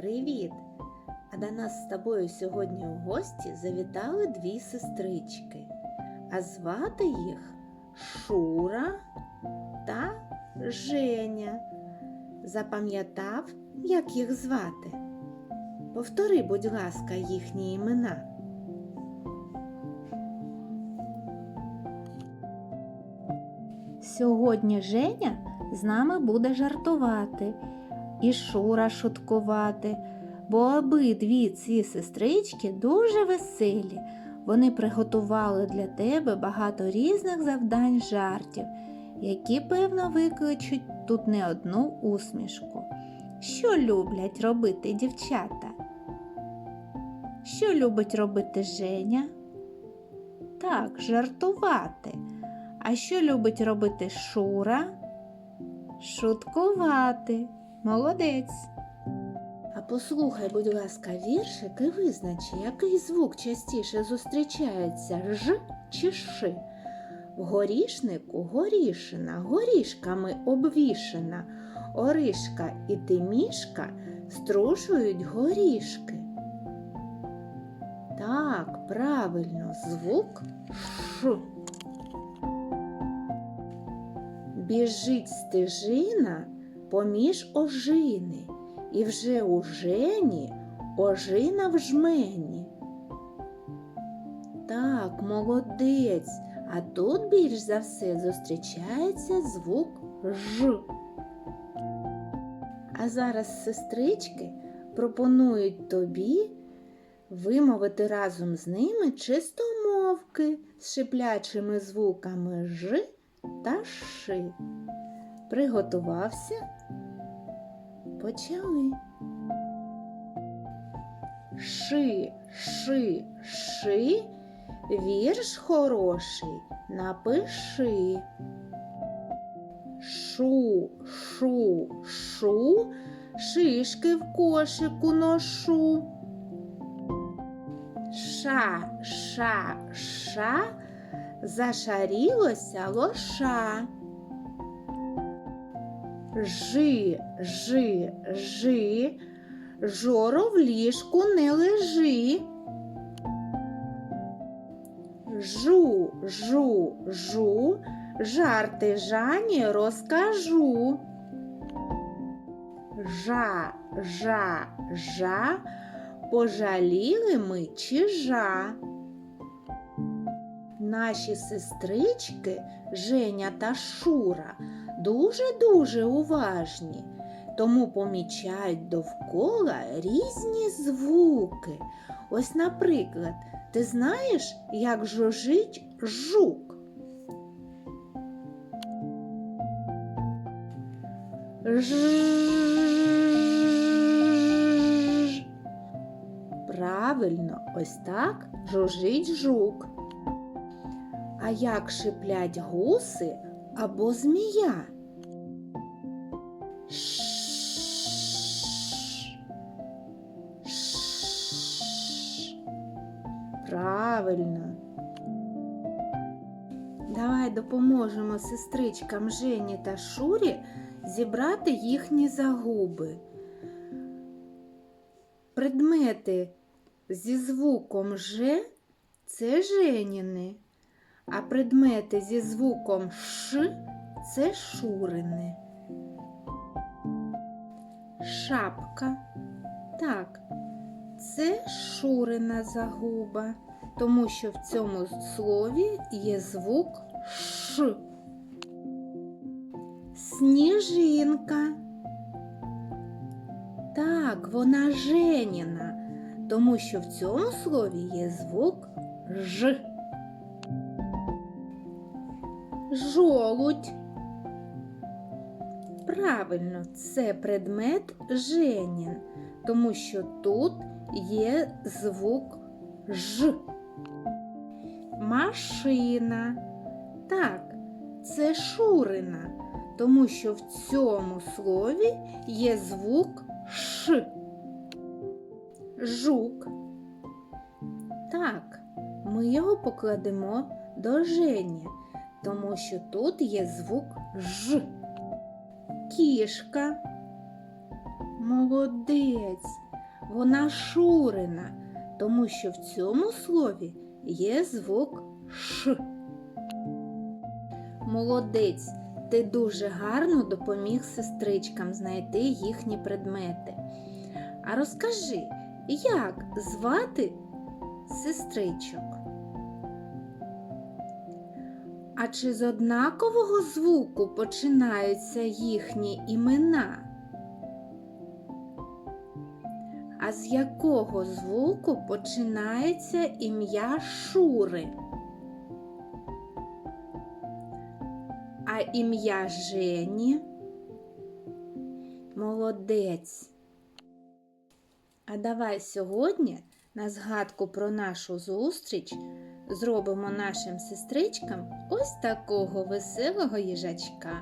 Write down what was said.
Привіт! А до нас з тобою сьогодні у гості завітали дві сестрички, а звати їх Шура та Женя. Запам'ятав, як їх звати? Повтори, будь ласка, їхні імена. Сьогодні Женя з нами буде жартувати і Шура шуткувати, бо обидві ці сестрички дуже веселі. Вони приготували для тебе багато різних завдань жартів, які, певно, викличуть тут не одну усмішку. Що люблять робити дівчата? Що любить робити Женя? Так, жартувати. А що любить робити Шура? Шуткувати. Молодець. А послухай, будь ласка, віршик і визначи, який звук частіше зустрічається ж чи ши. В горішнику горішина, горішками обвішена, Оришка і Тимішка струшують горішки. Так, правильно, звук ш. Біжить стежина поміж ожини, і вже у жені ожина в жмені. Так, молодець, а тут більш за все зустрічається звук Ж. А зараз сестрички пропонують тобі вимовити разом з ними чистомовки з шиплячими звуками Ж та Ши. Приготувався? Почали. Ши, ши, ши, вірш хороший, напиши. Шу, шу, шу, шишки в кошику ношу. Ша, ша, ша, зашарілося лоша. Жи, жи, жи, жоро в ліжку не лежи. Жу, жу, жу, жарти Жані розкажу. Жа, жа, жа, пожаліли ми чижа. Наші сестрички Женя та Шура дуже-дуже уважні, тому помічають довкола різні звуки. Ось, наприклад, ти знаєш, як жужить жук? Ж. Правильно, ось так жужить жук. А як шиплять гуси або змія? Правильно. Давай допоможемо сестричкам Жені та Шурі зібрати їхні загуби. Предмети зі звуком Ж це Женіни, а предмети зі звуком Ш це Шурини. Шапка. Так, це Шурина загуба, тому що в цьому слові є звук Ш. Сніжинка. Так, вона Женіна, тому що в цьому слові є звук Ж. Жолудь. Правильно, це предмет Женін, тому що тут є звук Ж. Машина. Так, це Шурина, тому що в цьому слові є звук Ш. Жук. Так, ми його покладемо до Жені, тому що тут є звук Ж. Кішка. Молодець. вона Шурина, тому що в цьому слові є звук Ш. Молодець, ти дуже гарно допоміг сестричкам знайти їхні предмети. А розкажи, як звати сестричок? А чи з однакового звуку починаються їхні імена? А з якого звуку починається ім'я Шури? А ім'я Жені? Молодець. А давай сьогодні на згадку про нашу зустріч зробимо нашим сестричкам ось такого веселого їжачка.